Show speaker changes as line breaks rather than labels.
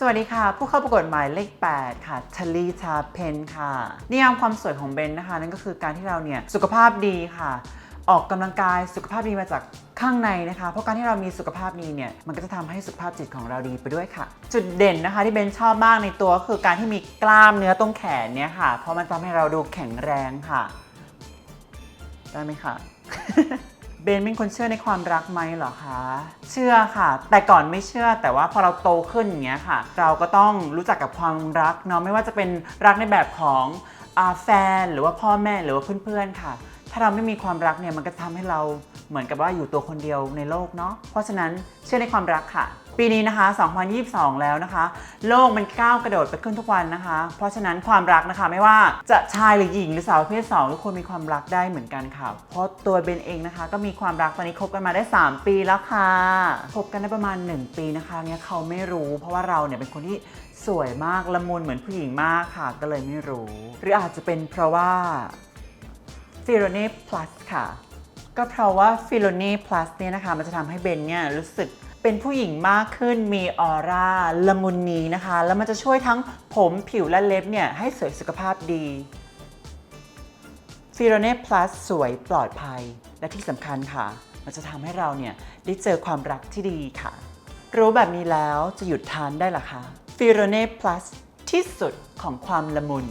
สวัสดีค่ะ ผู้เข้าประกวดหมายเลข 8 ค่ะชลีชาเพนค่ะ นิยามความสวยของเบนนะคะ นั่นก็คือการที่เราเนี่ยสุขภาพดีค่ะ ออกกำลังกายสุขภาพดีมาจากข้างในนะคะ เพราะการที่เรามีสุขภาพดีเนี่ย มันก็จะทำให้สุขภาพจิตของเราดีไปด้วยค่ะ จุดเด่นนะคะที่เบนชอบมากในตัวก็คือการที่มีกล้ามเนื้อตรงแขนเนี่ยค่ะ เพราะมันทำให้เราดูแข็งแรงค่ะ ได้ไหมคะ เบนเป็นคนเชื่อในความรักไหมเหรอคะ เชื่อค่ะ แต่ก่อนไม่เชื่อแต่ว่าพอเราโตขึ้นอย่างเงี้ยค่ะ เราก็ต้องรู้จักกับความรักเนาะไม่ว่าจะเป็นรักในแบบของอแฟนหรือว่าพ่อแม่หรือว่าเพื่อนๆค่ะ ถ้าเราไม่มีความรักเนี่ยมันก็ทำให้เราเหมือนกับว่าอยู่ตัวคนเดียวในโลกเนาะเพราะฉะนั้นเชื่อในความรักค่ะ ปีนี้นะคะ 2022 แล้วนะคะ โลกมันก้าวกระโดดไปขึ้นทุกวันนะคะ เพราะฉะนั้นความรักนะคะไม่ว่าจะชายหรือหญิงหรือสาวประเภท2ทุกคนมีความรักได้เหมือนกันค่ะ เพราะตัวเบนเองนะคะ ก็มีความรักตอนนี้คบกันมาได้ 3 ปีแล้วค่ะคบกันได้ประมาณ 1 ปีนะคะเนี่ยเขาไม่รู้ เพราะว่าเราเนี่ยเป็นคนที่สวยมากละมุนเหมือนผู้หญิงมากค่ะ ก็เลยไม่รู้ หรืออาจจะเป็นเพราะว่าฟิโลเน่ plus ค่ะ ก็เพราะว่าฟิโลเน่ plus เนี่ยนะคะ มันจะทำให้เบนเนี่ยรู้สึก เป็นผู้หญิงมากขึ้นมีออร่าละมุนนีนะคะ แล้วมันจะช่วยทั้งผมผิวและเล็บเนี่ยให้สวยสุขภาพดีฟิโลเน่ plus สวยปลอดภัย และที่สำคัญค่ะ มันจะทำให้เราเนี่ยได้เจอความรักที่ดีค่ะ รู้แบบนี้แล้วจะหยุดทานได้หรอคะฟิโลเน่ plus ที่สุดของความละมุน